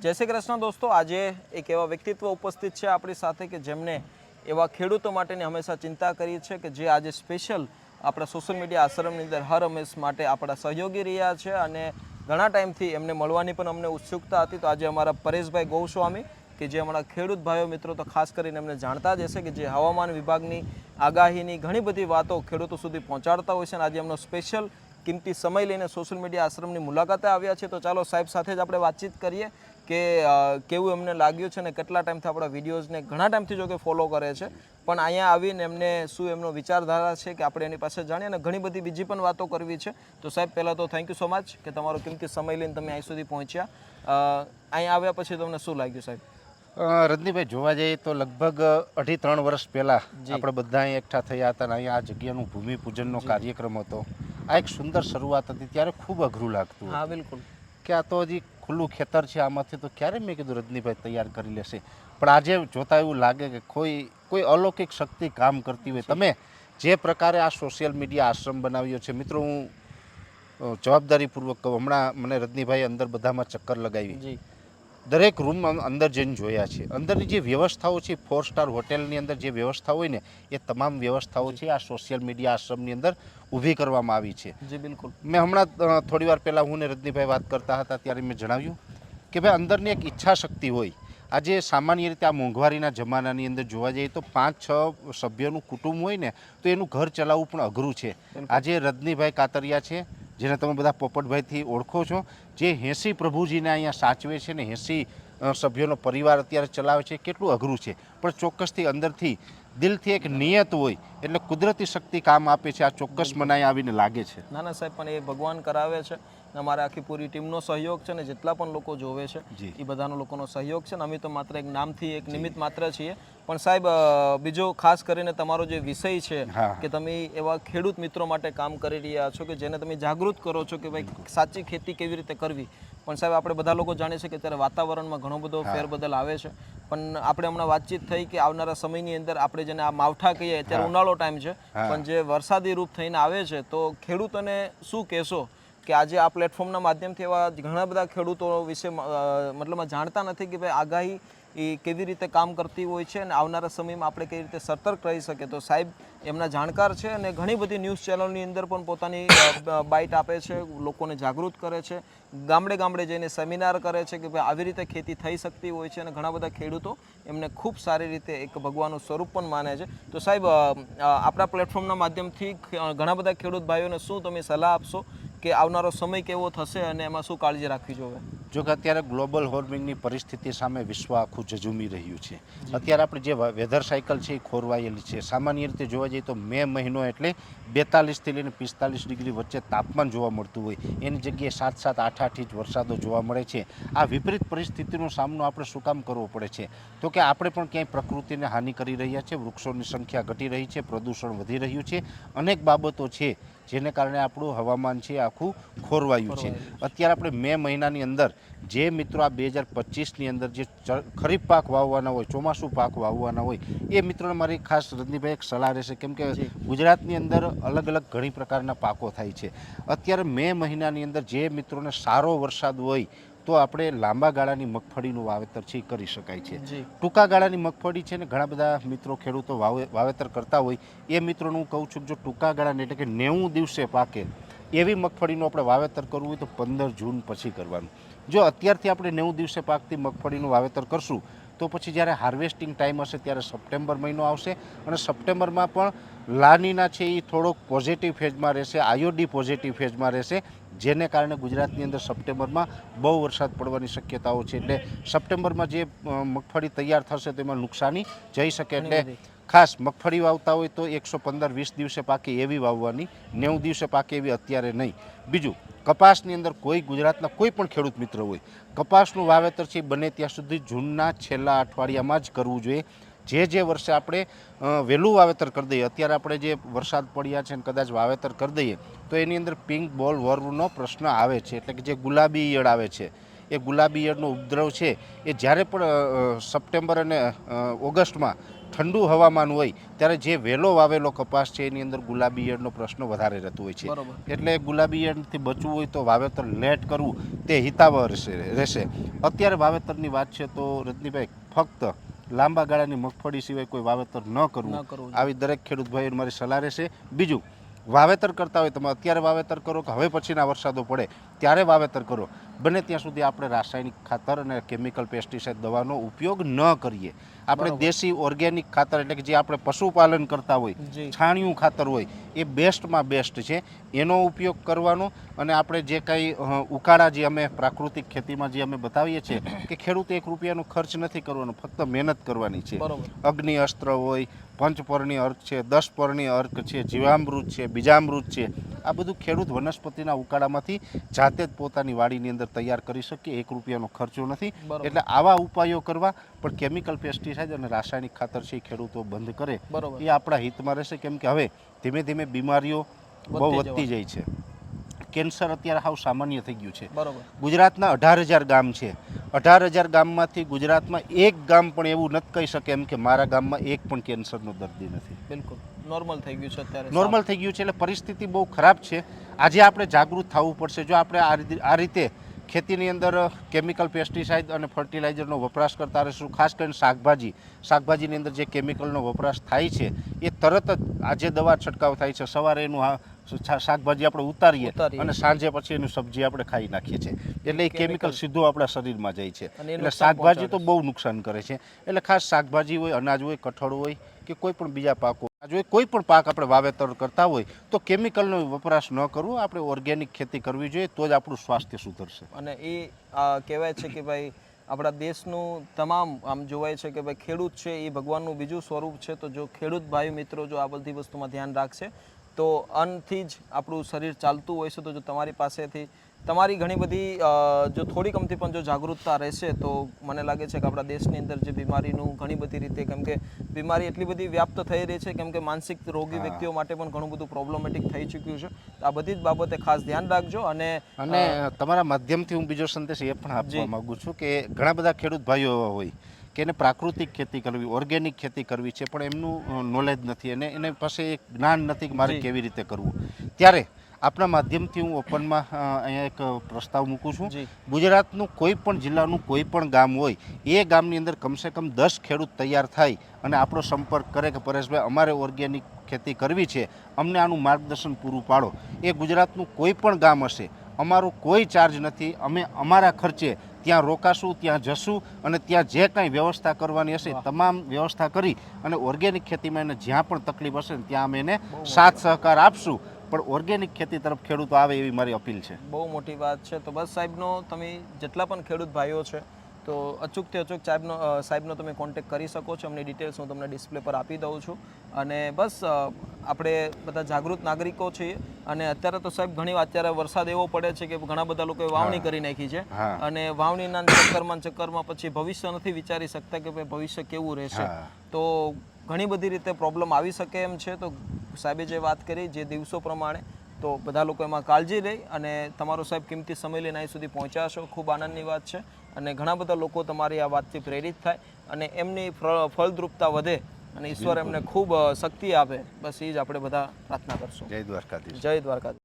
જય શ્રી કૃષ્ણ દોસ્તો. આજે એક એવા વ્યક્તિત્વ ઉપસ્થિત છે આપણી સાથે કે જેમને એવા ખેડૂતો માટેની હંમેશા ચિંતા કરી છે કે જે આજે સ્પેશિયલ આપણા સોશિયલ મીડિયા આશ્રમની અંદર હર હંમેશ માટે આપણા સહયોગી રહ્યા છે અને ઘણા ટાઈમથી એમને મળવાની પણ અમને ઉત્સુકતા હતી. તો આજે અમારા પરેશભાઈ ગૌસ્વામી કે જે અમારા ખેડૂત ભાઈઓ મિત્રો તો ખાસ કરીને એમને જાણતા જ હશે કે જે હવામાન વિભાગની આગાહીની ઘણી બધી વાતો ખેડૂતો સુધી પહોંચાડતા હોય છે અને આજે એમનો સ્પેશિયલ કિંમતી સમય લઈને સોશિયલ મીડિયા આશ્રમની મુલાકાતે આવ્યા છે. તો ચાલો સાહેબ સાથે જ આપણે વાતચીત કરીએ. કે કેવું એમને લાગ્યું છે ને કેટલા ટાઈમથી આપણા વિડીયોઝને ઘણા ટાઈમથી જો કે ફોલો કરે છે. પણ અહીંયા આવીને એમને શું એમનો વિચારધારા છે કે આપણે એની પાસે જાણીએ? અને ઘણી બધી બીજી પણ વાતો કરવી છે. તો સાહેબ પહેલાં તો થેન્ક યુ સો મચ કે તમારો કિંમતી સમય લઈને તમે અહીં સુધી પહોંચ્યા. અહીંયા આવ્યા પછી તમને શું લાગ્યું સાહેબ? રજનીભાઈ જોવા જઈએ તો લગભગ અઢી ત્રણ વર્ષ પહેલાં આપણે બધા અહીં એકઠા થયા હતા અને અહીંયા આ જગ્યાનું ભૂમિપૂજનનો કાર્યક્રમ હતો. આ એક સુંદર શરૂઆત હતી ત્યારે ખૂબ અઘરું લાગતું હા બિલકુલ. કે આ તો હજી ખુલ્લું ખેતર છે આમાંથી તો ક્યારે મેં કીધું રજનીભાઈ તૈયાર કરી લેશે. પણ આજે જોતા એવું લાગે કે કોઈ કોઈ અલૌકિક શક્તિ કામ કરતી હોય. તમે જે પ્રકારે આ સોશિયલ મીડિયા આશ્રમ બનાવ્યો છે મિત્રો હું જવાબદારીપૂર્વક કહું હમણાં મને રજનીભાઈ અંદર બધામાં ચક્કર લગાવી. દરેક રૂમ અંદર જઈને જોયા છે. અંદરની જે વ્યવસ્થાઓ છે ફોર સ્ટાર હોટેલની અંદર જે વ્યવસ્થા હોય ને એ તમામ વ્યવસ્થાઓ છે આ સોશિયલ મીડિયા આશ્રમની અંદર ઊભી કરવામાં આવી છે. જી બિલકુલ. મેં હમણાં થોડી વાર પહેલાં હું ને રજનીભાઈ વાત કરતા હતા ત્યારે મેં જણાવ્યું કે ભાઈ અંદરની એક ઈચ્છા શક્તિ હોય. આજે સામાન્ય રીતે આ મોંઘવારીના જમાનાની અંદર જોવા જઈએ તો પાંચ છ સભ્યોનું કુટુંબ હોય ને તો એનું ઘર ચલાવવું પણ અઘરું છે. આજે રજનીભાઈ કાતરિયા છે જેને તમે બધા પોપટભાઈથી ઓળખો છો, જે હેંસી પ્રભુજીને અહીંયા સાચવે છે ને હેંસી સભ્યોનો પરિવાર અત્યારે ચલાવે છે, કેટલું અઘરું છે. પણ ચોક્કસથી અંદરથી દિલથી એક નિયત હોય, એટલે કુદરતી શક્તિ કામ આપે છે, આ ચોક્કસ મને આવીને લાગે છે. ના ના સાહેબ પણ એ ભગવાન કરાવે છે. અમારા આખી પૂરી ટીમનો સહયોગ છે ને જેટલા પણ લોકો જોવે છે એ બધાનો લોકોનો સહયોગ છે ને અમે તો માત્ર એક નામથી એક નિમિત્ત માત્ર છીએ. પણ સાહેબ બીજો ખાસ કરીને તમારો જે વિષય છે કે તમે એવા ખેડૂત મિત્રો માટે કામ કરી રહ્યા છો કે જેને તમે જાગૃત કરો છો કે ભાઈ સાચી ખેતી કેવી રીતે કરવી? પણ સાહેબ આપણે બધા લોકો જાણીએ છીએ કે અત્યારે વાતાવરણમાં ઘણો બધો ફેરબદલ આવે છે. પણ આપણે હમણાં વાતચીત થઈ કે આવનારા સમયની અંદર આપણે જેને આ માવઠા કહીએ અત્યારે ઉનાળો ટાઈમ છે. પણ જે વરસાદી રૂપ થઈને આવે છે તો ખેડૂતોને શું કહેશો? કે આજે આ પ્લેટફોર્મના માધ્યમથી એવા ઘણા બધા ખેડૂતો વિશે મતલબમાં મતલબ જાણતા નથી કે ભાઈ આગાહી એ કેવી રીતે કામ કરતી હોય છે અને આવનારા સમયમાં આપણે કઈ રીતે સતર્ક રહી શકીએ. તો સાહેબ, એમના જાણકાર છે અને ઘણી બધી ન્યૂઝ ચેનલની અંદર પણ પોતાની બાઇટ આપે છે, લોકોને જાગૃત કરે છે, ગામડે ગામડે જઈને સેમિનાર કરે છે કે ભાઈ આવી રીતે ખેતી થઈ શકતી હોય છે અને ઘણા બધા ખેડૂતો એમને ખૂબ સારી રીતે એક ભગવાનનું સ્વરૂપ પણ માને છે. તો સાહેબ આપણા પ્લેટફોર્મના માધ્યમથી ઘણા બધા ખેડૂત ભાઈઓને શું તમે સલાહ આપશો? કે આવનારો સમય કેવો થશે અને એમાં શું કાળજી રાખવી જોઈએ? જો કે અત્યારે ગ્લોબલ વોર્મિંગની પરિસ્થિતિ સામે વિશ્વ આખું ઝઝૂમી રહ્યું છે. અત્યારે આપણે જે વેધર સાયકલ છે એ ખોરવાયેલી છે. સામાન્ય રીતે જોવા જઈએ તો મે મહિનો એટલે બેતાલીસથી લઈને પિસ્તાલીસ ડિગ્રી વચ્ચે તાપમાન જોવા મળતું હોય. એની જગ્યાએ સાત સાત આઠ આઠ ઇંચ વરસાદો જોવા મળે છે. આ વિપરીત પરિસ્થિતિનો સામનો આપણે શું કામ કરવો પડે છે? તો કે આપણે પણ ક્યાંય પ્રકૃતિને હાનિ કરી રહ્યા છે વૃક્ષોની સંખ્યા ઘટી રહી છે પ્રદૂષણ વધી રહ્યું છે. અનેક બાબતો છે જેને કારણે આપણું હવામાન છે આખું ખોરવાયું છે. અત્યારે આપણે મે મહિનાની અંદર જે મિત્રો આ બે હજાર પચીસની અંદર જે ખરીફ પાક વાવવાના હોય ચોમાસું પાક વાવવાના હોય એ મિત્રોને મારી ખાસ રજનીભાઈ એક સલાહ રહેશે કેમ કે ગુજરાતની અંદર અલગ અલગ ઘણી પ્રકારના પાકો થાય છે. અત્યારે મે મહિનાની અંદર જે મિત્રોને સારો વરસાદ હોય તો આપણે લાંબા ગાળાની મગફળીનું વાવેતર છે એ કરી શકાય છે. ટૂંકા ગાળાની મગફળી છે ને ઘણા બધા મિત્રો ખેડૂતો વાવે વાવેતર કરતા હોય એ મિત્રોનું હું કહું છું કે જો ટૂંકા ગાળાને એટલે કે નેવું દિવસે પાકે એવી મગફળીનું આપણે વાવેતર કરવું હોય તો પંદર જૂન પછી કરવાનું. જો અત્યારથી આપણે નેવું દિવસે પાકતી મગફળીનું વાવેતર કરશું તો પછી જ્યારે હાર્વેસ્ટિંગ ટાઈમ હશે ત્યારે સપ્ટેમ્બર મહિનો આવશે અને સપ્ટેમ્બરમાં પણ લાનીના છે એ થોડોક પોઝિટિવ ફેઝમાં રહેશે આયોડી પોઝિટિવ ફેઝમાં રહેશે જેને કારણે ગુજરાતની અંદર સપ્ટેમ્બરમાં બહુ વરસાદ પડવાની શક્યતાઓ છે. એટલે સપ્ટેમ્બરમાં જે મગફળી તૈયાર થશે તેમાં નુકસાની જઈ શકે. એટલે ખાસ મગફળી વાવતા હોય તો એકસો પંદર વીસ દિવસે પાકે એવી વાવવાની નેવું દિવસે પાકે એવી અત્યારે નહીં. બીજું કપાસની અંદર કોઈ ગુજરાતના કોઈ પણ ખેડૂત મિત્ર હોય, કપાસનું વાવેતર છે બને ત્યાં સુધી જૂનના છેલ્લા અઠવાડિયામાં જ કરવું જોઈએ. જે જે વર્ષે આપણે વહેલું વાવેતર કરી દઈએ, અત્યારે આપણે જે વરસાદ પડ્યા છે ને કદાચ વાવેતર કરી દઈએ, તો એની અંદર પિંક બોલ વર્વનો પ્રશ્ન આવે છે. એટલે કે જે ગુલાબી ઈયળ આવે છે, એ ગુલાબી ઈયળનો ઉપદ્રવ છે, એ જ્યારે પણ સપ્ટેમ્બર અને ઓગસ્ટમાં ઠંડુ હવામાન હોય ત્યારે જે વહેલો વાવેલો કપાસ છે એની અંદર ગુલાબી ઈયળનો પ્રશ્ન વધારે રહેતો હોય છે. એટલે ગુલાબી ઈયળથી બચવું હોય તો વાવેતર લેટ કરવું તે હિતાવહ રહેશે અત્યારે વાવેતરની વાત છે તો રજનીભાઈ ફક્ત લાંબા ગાળાની મગફળી સિવાય કોઈ વાવેતર ન કરવું. કરવું આવી દરેક ખેડૂત ભાઈ મારી સલાહ રહેશે. બીજું વાવેતર કરતા હોય તમે અત્યારે વાવેતર કરો કે હવે પછીના વરસાદો પડે ત્યારે વાવેતર કરો. બને ત્યાં સુધી આપણે રાસાયણિક ખાતર અને કેમિકલ પેસ્ટિસાઇડ દવાનો ઉપયોગ ન કરીએ. આપણે દેશી ઓર્ગેનિક ખાતર એટલે કે જે આપણે પશુપાલન કરતા હોય છાણિયું ખાતર હોય એ બેસ્ટમાં બેસ્ટ છે. એનો ઉપયોગ કરવાનો અને આપણે જે કાંઈ ઉકાળા જે અમે પ્રાકૃતિક ખેતીમાં જે અમે બતાવીએ છીએ કે ખેડૂતે એક રૂપિયાનો ખર્ચ નથી કરવાનો ફક્ત મહેનત કરવાની છે. બરોબર. અગ્નિ અસ્ત્ર હોય પંચપર્ણી અર્ક છે દસ પર્ણી અર્ક છે જીવામૃત છે બીજામૃત છે આ બધું ખેડૂત વનસ્પતિના ઉકાળામાંથી જાતે જ પોતાની વાડીની અંદર તૈયાર કરી શકીએ એક રૂપિયાનો ખર્ચો નથી. એટલે આવા ઉપાયો કરવા પણ કેમિકલ પેસ્ટિસાઇડ અને રાસાયણિક ખાતર છે એ ખેડૂતો બંધ કરે. એ આપણા હિતમાં રહેશે કેમ કે હવે ધીમે ધીમે બીમારીઓ બહુ વધતી જાય છે. કેન્સર અત્યારે હાવ સામાન્ય થઈ ગયું છે. ગુજરાતના અઢાર હજાર ગામ છે. અઢાર હજાર ગામમાંથી ગુજરાતમાં એક ગામ પણ એવું નથી કહી શકે એમ કે મારા ગામમાં એક પણ કેન્સરનો દર્દી નથી. બિલકુલ. નોર્મલ થઈ ગયું છે અત્યારે નોર્મલ થઈ ગયું છે એટલે પરિસ્થિતિ બહુ ખરાબ છે. આજે આપણે જાગૃત થવું પડશે. જો આપણે આ રીતે આ રીતે ખેતીની અંદર કેમિકલ પેસ્ટિસાઇડ અને ફર્ટિલાઇઝરનો વપરાશ કરતા રહીશું ખાસ કરીને શાકભાજી. શાકભાજીની અંદર જે કેમિકલનો વપરાશ થાય છે એ તરત જ આજે દવા છંટકાવ થાય છે. સવારે એનું શાકભાજી આપણે ઉતારીએ ઉતારીએ. અને સાંજે પછી એનું સબ્જી આપણે ખાઈ નાખીએ છીએ. એટલે એ કેમિકલ સીધું આપણા શરીરમાં જાય છે. એટલે શાકભાજી તો બહુ નુકસાન કરે છે. એટલે ખાસ શાકભાજી હોય અનાજ હોય કઠોળ હોય કે કોઈ પણ બીજા પાકો હોય કોઈ પણ પાક આપણે વાવેતર કરતા હોય, તો કેમિકલનો વપરાશ ન કરવો, આપણે ઓર્ગેનિક ખેતી કરવી જોઈએ, તો જ આપણું સ્વાસ્થ્ય સુધરશે. અને એ કહેવાય છે કે ભાઈ, આપણા દેશનું તમામ આમ જોવાય છે કે ભાઈ, ખેડૂત છે, એ ભગવાનનું બીજું સ્વરૂપ છે, તો જો ખેડૂત ભાઈ મિત્રો જો આ બધી વસ્તુમાં ધ્યાન રાખશે, તો અન્નથી જ આપણું શરીર ચાલતું હોય છે, તો જો તમારી પાસેથી તમારી ઘણી બધી જો થોડી કમથી પણ જો જાગૃતતા રહેશે તો મને લાગે છે કે આપણા દેશની અંદર જે બીમારીનું ઘણી બધી રીતે કેમ કે બીમારી એટલી બધી વ્યાપ્ત થઈ રહી છે કેમ કે માનસિક રોગી વ્યક્તિઓ માટે પણ ઘણું બધું પ્રોબ્લેમેટિક થઈ ચૂક્યું છે. આ બધી જ બાબતે ખાસ ધ્યાન રાખજો અને અને તમારા માધ્યમથી હું બીજો સંદેશ એ પણ આપવા માગું માંગુ છું કે ઘણા બધા ખેડૂત ભાઈઓ એવા હોય કે એને પ્રાકૃતિક ખેતી કરવી ઓર્ગેનિક ખેતી કરવી છે પણ એમનું નોલેજ નથી અને એને પાસે એક જ્ઞાન નથી કે મારે કેવી રીતે કરવું. ત્યારે આપણા માધ્યમથી હું ઓપનમાં અહીંયા એક પ્રસ્તાવ મૂકું છું. ગુજરાતનું કોઈ પણ જિલ્લાનું કોઈ પણ ગામ હોય એ ગામની અંદર કમસે કમ દસ ખેડૂત તૈયાર થાય અને આપણો સંપર્ક કરે કે પરેશભાઈ અમારે ઓર્ગેનિક ખેતી કરવી છે અમને આનું માર્ગદર્શન પૂરું પાડો. એ ગુજરાતનું કોઈ પણ ગામ હશે અમારો કોઈ ચાર્જ નથી અમે અમારા ખર્ચે ત્યાં રોકાશું ત્યાં જશું અને ત્યાં જે કાંઈ વ્યવસ્થા કરવાની હશે તમામ વ્યવસ્થા કરી અને ઓર્ગેનિક ખેતીમાં એને જ્યાં પણ તકલીફ હશે ત્યાં અમે એને સાથ સહકાર આપશું. પણ ઓર્ગેનિક ખેતી તરફ ખેડૂતો આવે એવી મારી અપીલ છે. બહુ મોટી વાત છે. તો બસ સાહેબનો તમે જેટલા પણ ખેડૂત ભાઈઓ છે તો અચૂકથી અચૂક સાહેબનો સાહેબનો તમે કોન્ટેક કરી શકો છો. એમની ડિટેલ્સ હું તમને ડિસ્પ્લે પર આપી દઉં છું. અને બસ આપણે બધા જાગૃત નાગરિકો છીએ. અને અત્યારે તો સાહેબ ઘણી વાર અત્યારે વરસાદ એવો પડે છે કે ઘણા બધા લોકોએ વાવણી કરી નાખી છે. અને વાવણીના ચક્કરમાં ચક્કરમાં પછી ભવિષ્ય નથી વિચારી શકતા કે ભાઈ ભવિષ્ય કેવું રહેશે. તો ઘણી બધી રીતે પ્રોબ્લેમ આવી શકે એમ છે. તો સાહેબે જે વાત કરી જે દિવસો પ્રમાણે તો બધા લોકો એમાં કાળજી લઈ અને તમારો સાહેબ કિંમતી સમય લઈને અહીં સુધી પહોંચ્યા ખૂબ આનંદની વાત છે અને ઘણા બધા લોકો તમારી આ વાતથી પ્રેરિત થાય અને એમની ફળ- ફળદ્રુપતા વધે અને ઈશ્વર એમને ખૂબ શક્તિ આપે. બસ એ જ આપણે બધા પ્રાર્થના કરશું. જય દ્વારકાધીશ. જય દ્વારકા